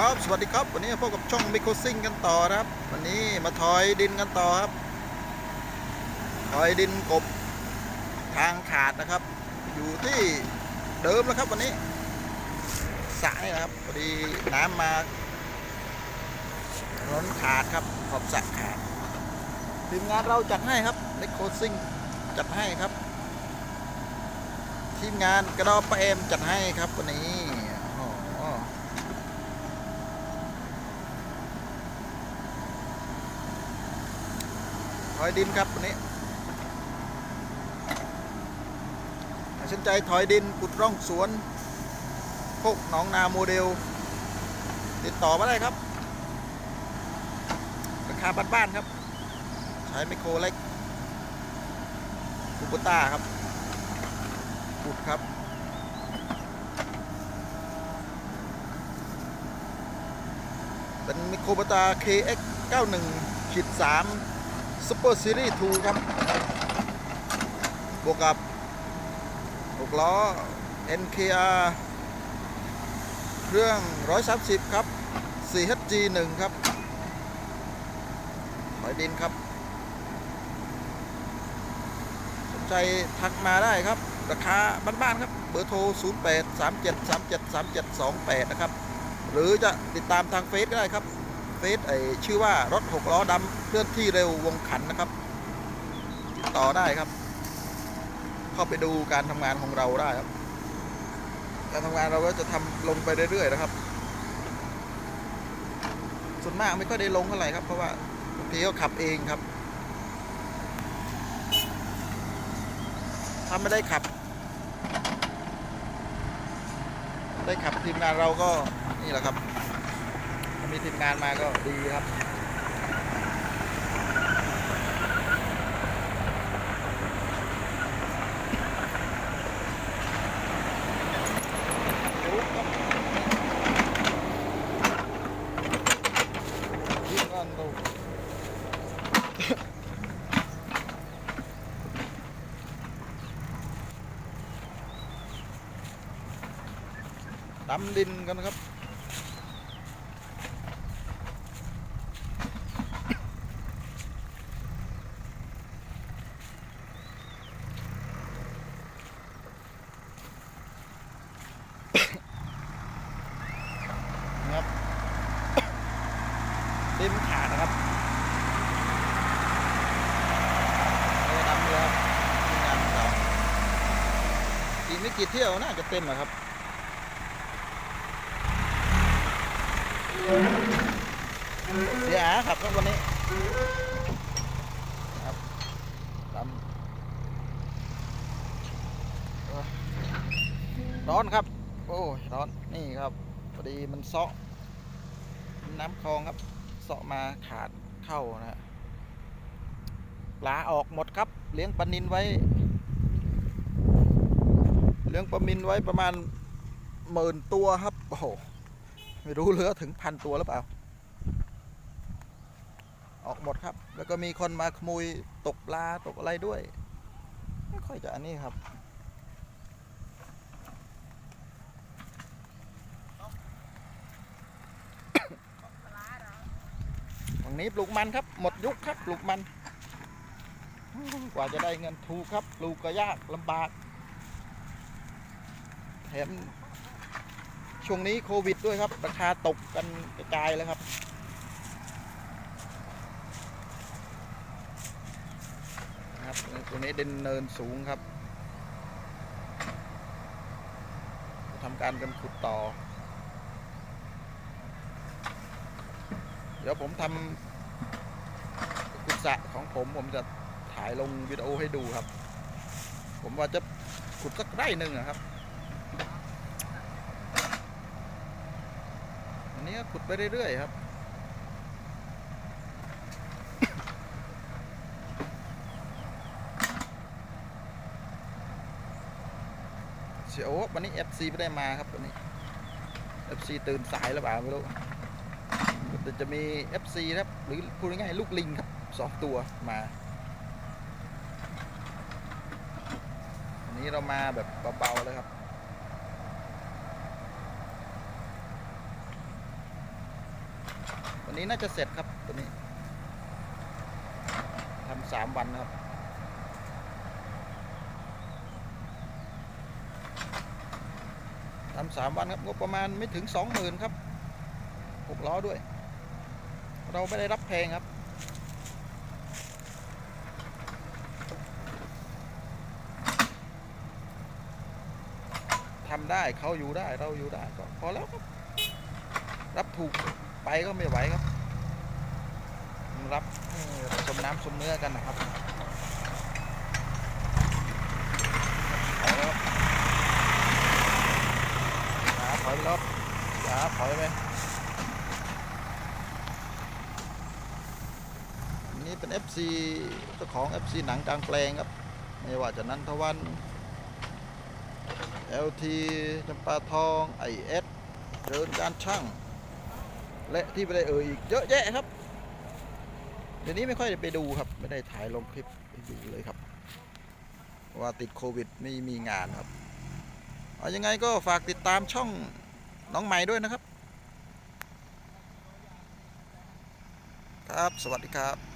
ครับสวัสดีครับวันนี้พบกับช่องมิโคซิ่งกันต่อนะครับ วันนี้มาถอยดินกันต่อครับ ถอยดินกบทางขาดนะครับ อยู่ที่เดิมแล้วครับวันนี้สระนี่นะครับพอดีน้ำมาถนนขาดครับขอบสระขาดทีมงานเราจัดให้ครับมิโคซิ่งจัดให้ครับ ทีมงานกระดอปะเอมจัดให้ครับวันนี้โอ้โห ถ อยดินครับวันนี้สนใจถอยดินขุดร่องสวนโคกหนองนาโมเดล ติดต่อมาได้ครับราคาบ้านๆครับ ใช้ไมโครเล็กคูปต้าครับขุดครับเป็นไมโครบตา KX 91ขีด3 Super Series 2ครับ บวกกับ6ล้อ NKR เครื่อง 130 ครับ 4HG 1 ครับ ถอยดินครับ สนใจทักมาได้ครับ ราคาบ้านๆครับ เบอร์โทร 08 37 37 37 28 นะครับ หรือจะติดตามทางเฟซก็ได้ครับ ฟซไอชื่อว่ารถหกล้อดำเคลื่อนที่เร็ววงขันนะครับ ติดต่อได้ครับ เข้าไปดูการทำงานของเราได้ครับ การทำงานเราก็จะทำลงไปเรื่อยๆนะครับ ส่วนมากไม่ค่อยได้ลงเท่าไหร่ครับ เพราะว่าบางทีก็ขับเองครับถ้าไม่ได้ขับ ได้ขับทีมงานเราก็นี่แหละครับ มีทีมงานมาก็ดีครับยิงกันดูดำดินกันนะครับนะครับ ดินขาดนะครับเออดำเลยครับทีมงานของเราอีกไม่กี่เที่ยวน่าจะเต็มอะครับเสียอาครับครับวันนี้ครับดำร้อนครับ โอ้ยร้อนนี่ครับพอดีมันเซาะน้ำคลองครับ เซาะมาขาดเข้านะฮะปลาออกหมดครับ เลี้ยงปลานินไว้ เลี้ยงปลามินไว้ประมาณหมื่นตัวครับโอ้โหไม่รู้เหลือถึงพันตัวหรือเปล่า ออกหมดครับ แล้วก็มีคนมาขโมยตกปลาตกอะไรด้วย ไม่ค่อยจะอันนี้ครับ วันนี้ปลูกมันครับหมดยุคครับปลูกมัน กว่าจะได้เงินถูกครับปลูกก็ยากลำบากแถมช่วงนี้โควิดด้วยครับ ราคาตกกันกระจายเลยครับ ครับตัวนี้เดินเนินสูงครับทำการกันขุดต่อ เดี๋ยวผมทำขุดสะของผมผมจะถ่ายลงวิดีโอให้ดูครับ ผมว่าจะขุดสักไร่หนึ่งอะครับอันนี้ขุดไปเรื่อยๆครับเสียโอ๊วันนี้ FC ไม่ได้มาครับวันนี้ FC ตื่นสายหรือเปล่าไม่รู้ จะมี FC ครับ หรือพูดง่ายๆลูกลิงครับสองตัวมาวันนี้เรามาแบบเบาๆเลยครับวันนี้น่าจะเสร็จครับตัวนี้ทำสามวันครับทำสามวันครับงบประมาณไม่ถึงสองหมื่นครับหกล้อด้วย เราไม่ได้รับแพงครับทำได้เขาอยู่ได้เราอยู่ได้ก็พอแล้วครับ รับถูกไปก็ไม่ไหวครับ รับสมน้ำสมเนื้อกันนะครับถอยไปรอบอย่าถอยไป นี้เป็น FC เจ้าของ FC หนังกลางแปลงครับ ไม่ว่าจะนันทวัน LT จำปาทองไอเอสเดินการช่าง และที่ไม่ได้เอ่ยอีกเยอะแยะครับ เดี๋ยวนี้ไม่ค่อยได้ไปดูครับ ไม่ได้ถ่ายลงคลิปไปดูเลยครับ ว่าติดโควิดไม่มีงานครับเอายังไงก็ฝากติดตามช่องน้องใหม่ด้วยนะครับ ครับ สวัสดีครับ